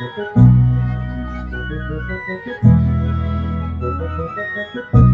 Thank you.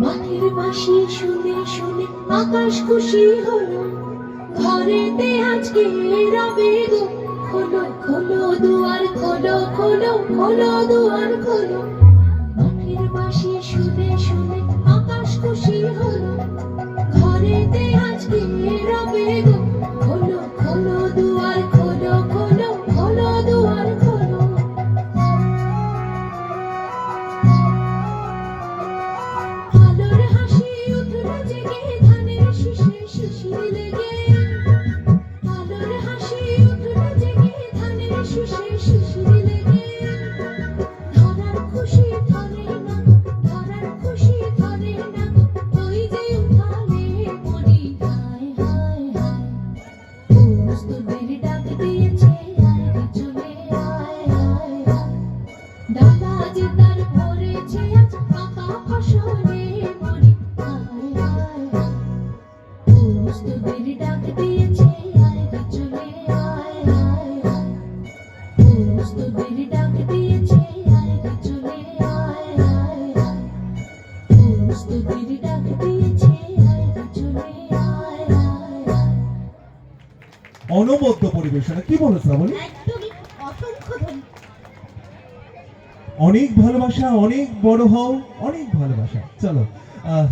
মাঠের বাসি শুনে শুনে আকাশ খুশি হলো। ঘরেতে আজকে রাবেগ খোলো খোলো, দুয়ার খোলো খোলো খোলো, দুয়ার খোলো। মাঠের পাশে শুনে শুনে আকাশ খুশি হলো। ঘরেতে অনবদ্য পরিবেশনা কি বলো শ্রাবণী? অনেক ভালোবাসা অনেক বড় হও অনেক ভালোবাসা। চলো আহ